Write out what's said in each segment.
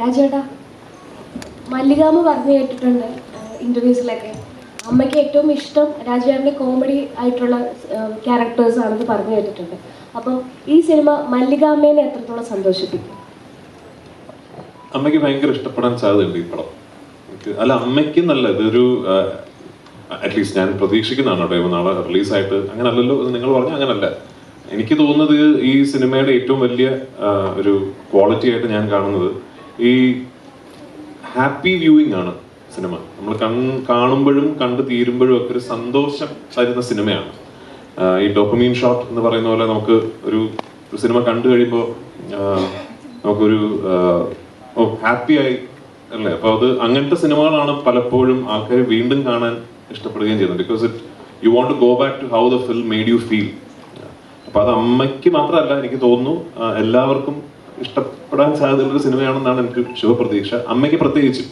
രാജേട്ടാ മല്ലികാമ്മ പറഞ്ഞു കേട്ടിട്ടുണ്ട് ഇന്റർവ്യൂസിലൊക്കെ അമ്മയ്ക്ക് ഏറ്റവും ഇഷ്ടം രാജേട്ടന്റെ കോമഡി ആയിട്ടുള്ള ക്യാരക്ടേഴ്സ് ആണെന്ന് പറഞ്ഞു കേട്ടിട്ടുണ്ട്. അപ്പോൾ ഈ സിനിമ മല്ലികാമ്മേനെ എത്രത്തോളം സന്തോഷിപ്പിക്കും? അമ്മയ്ക്ക് ഭയങ്കര ഇഷ്ടപ്പെടാൻ സാധ്യതയുണ്ട് ഈ പടം. അല്ല അമ്മയ്ക്ക് നല്ല ഇതൊരു അറ്റ്ലീസ്റ്റ് ഞാൻ പ്രതീക്ഷിക്കുന്നതാണ് കേട്ടോ. നാളെ റിലീസായിട്ട് അങ്ങനെ അല്ലല്ലോ എന്ന് നിങ്ങൾ പറഞ്ഞ അങ്ങനല്ല. എനിക്ക് തോന്നുന്നത് ഈ സിനിമയുടെ ഏറ്റവും വലിയ ഒരു ക്വാളിറ്റി ആയിട്ട് ഞാൻ കാണുന്നത് ഈ ഹാപ്പി വ്യൂയിങ് ആണ് സിനിമ. നമ്മൾ കൺ കാണുമ്പോഴും കണ്ടു തീരുമ്പോഴും ഒക്കെ ഒരു സന്തോഷം തരുന്ന സിനിമയാണ്. ഈ ഡോപ്പമീൻ ഷോട്ട് എന്ന് പറയുന്ന പോലെ നമുക്ക് ഒരു ഒരു സിനിമ കണ്ടു കഴിയുമ്പോൾ നമുക്കൊരു ആ, ഓ ഹാപ്പി ആയി അല്ലേ? അപ്പോൾ അത് അങ്ങനത്തെ സിനിമകളാണ് പലപ്പോഴും ആൾക്കാർ വീണ്ടും കാണാൻ ഇഷ്ടപ്പെടുകയും ചെയ്യുന്നത്. Because it you won't to go back to how the film made you feel അപ്പോൾ അത് അമ്മയ്ക്ക് മാത്രമല്ല എനിക്ക് തോന്നുന്നു എല്ലാവർക്കും ഇഷ്ടപ്പെടാൻ സാധ്യതയുള്ള ഒരു സിനിമയാണെന്നാണ് എനിക്ക് ശുഭപ്രതീക്ഷ. അമ്മയ്ക്ക് പ്രത്യേകിച്ച്.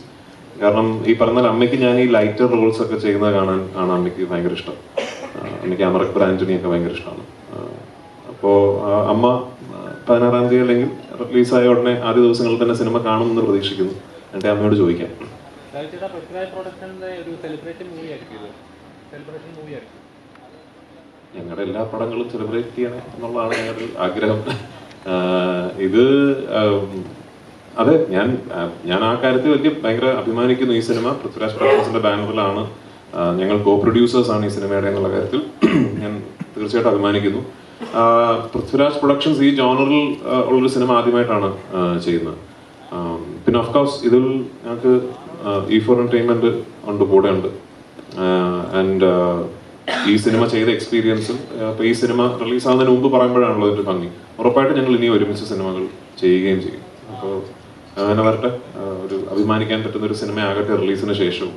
കാരണം ഈ പറഞ്ഞാൽ അമ്മയ്ക്ക് ഞാൻ ഈ ലൈറ്റർ റോൾസ് ഒക്കെ ചെയ്യുന്നത് കാണാൻ ആണ് അമ്മയ്ക്ക് ഭയങ്കര ഇഷ്ടം. അമ്മയ്ക്ക് അമർ അക്ബർ ആന്റണി ഒക്കെ ഭയങ്കര ഇഷ്ടമാണ്. അപ്പോ അമ്മ പതിനാറാം തീയതി അല്ലെങ്കിൽ റിലീസായ ഉടനെ ആദ്യ ദിവസങ്ങളിൽ തന്നെ സിനിമ കാണുമെന്ന് പ്രതീക്ഷിക്കുന്നു. എന്റെ അമ്മയോട് ചോദിക്കാം. ഞങ്ങളുടെ എല്ലാ പടങ്ങളും സെലിബ്രേറ്റ് ചെയ്യണം എന്നുള്ളതാണ് ഞങ്ങളുടെ ആഗ്രഹം. ഇത് അതെ ഞാൻ ഞാൻ ആ കാര്യത്തിൽ വലിയ ഭയങ്കര അഭിമാനിക്കുന്നു ഈ സിനിമ. പൃഥ്വിരാജ് പ്രകാശിന്റെ ബാനറിലാണ് ഞങ്ങൾ കോ പ്രൊഡ്യൂസേഴ്സ് ആണ് ഈ സിനിമയുടെ എന്നുള്ള കാര്യത്തിൽ. ഞാൻ തീർച്ചയായിട്ടും അഭിമാനിക്കുന്നു. പൃഥ്വിരാജ് പ്രൊഡക്ഷൻസ് ഈ ജോണറിൽ ഉള്ളൊരു സിനിമ ആദ്യമായിട്ടാണ് ചെയ്യുന്നത്. പിന്നെ ഓഫ് കോഴ്സ് ഇതിൽ ഞങ്ങൾക്ക് ഇ ഫോർ എന്റർടൈൻമെന്റ് ഉണ്ട് കൂടെ ഉണ്ട് ആൻഡ് ഈ സിനിമ ചെയ്ത എക്സ്പീരിയൻസും അപ്പൊ ഈ സിനിമ റിലീസ് ആവുന്നതിന് മുമ്പ് പറയുമ്പോഴാണല്ലോ ഇതിന്റെ ഭംഗി. ഉറപ്പായിട്ട് ഞങ്ങൾ ഇനി ഒരുമിച്ച് സിനിമകൾ ചെയ്യുകയും ചെയ്യും. അപ്പോൾ അങ്ങനെ വരട്ടെ. ഒരു അഭിമാനിക്കാൻ പറ്റുന്ന ഒരു സിനിമ ആകട്ടെ റിലീസിന് ശേഷവും.